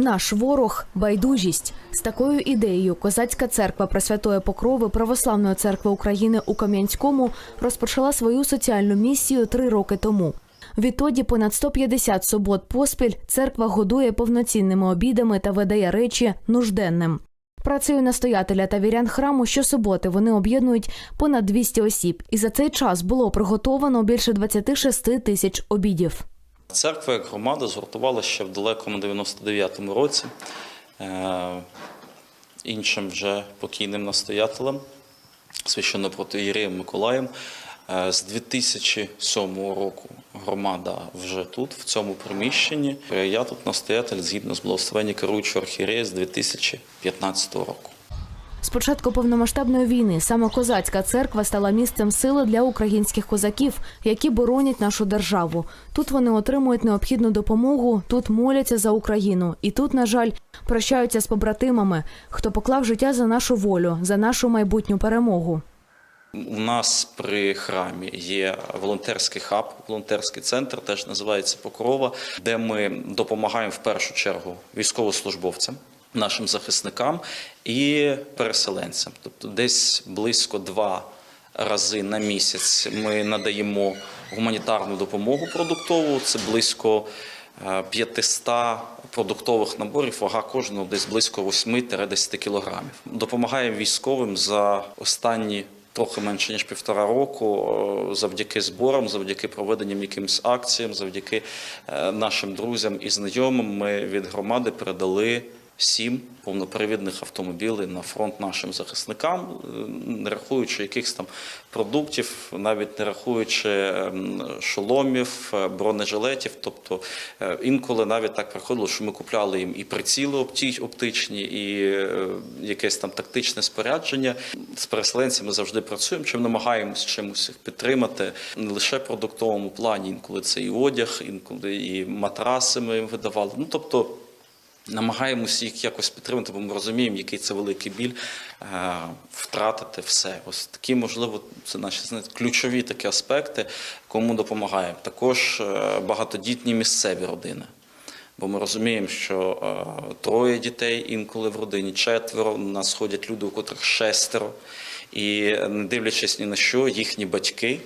Наш ворог байдужість. З такою ідеєю козацька церква Пресвятої Покрови Православної церкви України у Кам'янському розпочала свою соціальну місію три роки тому. Відтоді понад 150 субот поспіль церква годує повноцінними обідами та видає речі нужденним. Працею настоятеля та вірян храму щосуботи вони об'єднують понад 200 осіб, і за цей час було приготовано більше 26 тисяч обідів. Церква як громада згуртувалася ще в далекому 99-му році е, іншим вже покійним настоятелем, священнопротоєреєм Миколаєм. Е, З 2007 року громада вже тут, в цьому приміщенні. Е, Я тут настоятель згідно з благословення керуючого архієрея з 2015 року. З початку повномасштабної війни саме козацька церква стала місцем сили для українських козаків, які боронять нашу державу. Тут вони отримують необхідну допомогу, тут моляться за Україну, і тут, на жаль, прощаються з побратимами, хто поклав життя за нашу волю, за нашу майбутню перемогу. У нас при храмі є волонтерський хаб, волонтерський центр, теж називається Покрова, де ми допомагаємо в першу чергу військовослужбовцям, нашим захисникам і переселенцям. Тобто, десь близько два рази на місяць ми надаємо гуманітарну допомогу продуктову. Це близько е, 500 продуктових наборів, вага кожного десь близько 8-10 кілограмів. Допомагаємо військовим за останні трохи менше ніж півтора року, е, завдяки зборам, завдяки проведенням якимось акціям, завдяки е, нашим друзям і знайомим. Ми від громади передали. Сім повнопривідних автомобілів на фронт нашим захисникам, е, не рахуючи якихось там продуктів, навіть не рахуючи ем, шоломів, е, бронежилетів. Тобто е, інколи навіть так приходило, що ми купляли їм і приціли оптичні, і якесь там тактичне спорядження. З переселенцями завжди працюємо, чим намагаємось чимось їх підтримати не лише в продуктовому плані, інколи це і одяг, інколи і матраси ми їм видавали. Ну тобто. Намагаємося їх якось підтримати, бо ми розуміємо, який це великий біль е, втратити все. Ось такі, можливо, це наші знаєте, ключові такі аспекти, кому допомагаємо. Також е, багатодітні місцеві родини. Бо ми розуміємо, що е, троє дітей інколи в родині, четверо, у нас ходять люди, у котрих шестеро. І не дивлячись ні на що, їхні батьки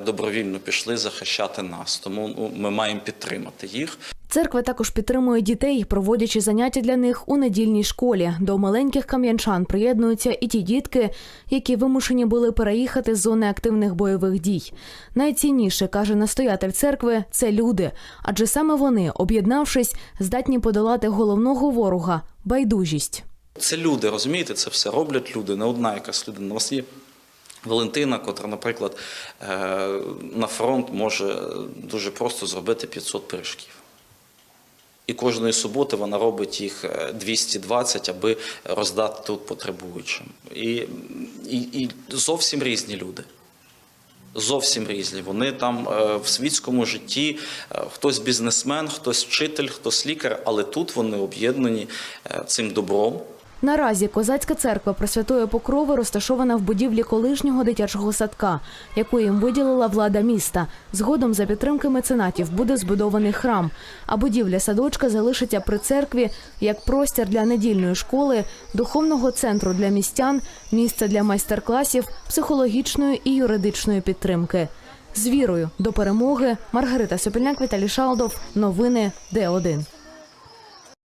добровільно пішли захищати нас. Тому ну, ми маємо підтримати їх. Церква також підтримує дітей, проводячи заняття для них у недільній школі. До маленьких кам'янчан приєднуються і ті дітки, які вимушені були переїхати з зони активних бойових дій. Найцінніше каже настоятель церкви це люди, адже саме вони, об'єднавшись, здатні подолати головного ворога байдужість. Це люди, розумієте, це все роблять люди, не одна якась людина. У вас є Валентина, котра, наприклад, е, на фронт може дуже просто зробити 500 пиріжків. І кожної суботи вона робить їх е, 220, аби роздати тут потребуючим. І, і, і зовсім різні люди. Зовсім різні. Вони там е, в світському житті е, хтось бізнесмен, хтось вчитель, хтось лікар, але тут вони об'єднані е, цим добром. Наразі козацька церква Пресвятої Покрови розташована в будівлі колишнього дитячого садка, яку їм виділила влада міста. Згодом за підтримки меценатів буде збудований храм, а будівля садочка залишиться при церкві як простір для недільної школи, духовного центру для містян, місце для майстер-класів, психологічної і юридичної підтримки. З вірою до перемоги Маргарита Сопільняк, Віталій Шалдов. Новини Д1.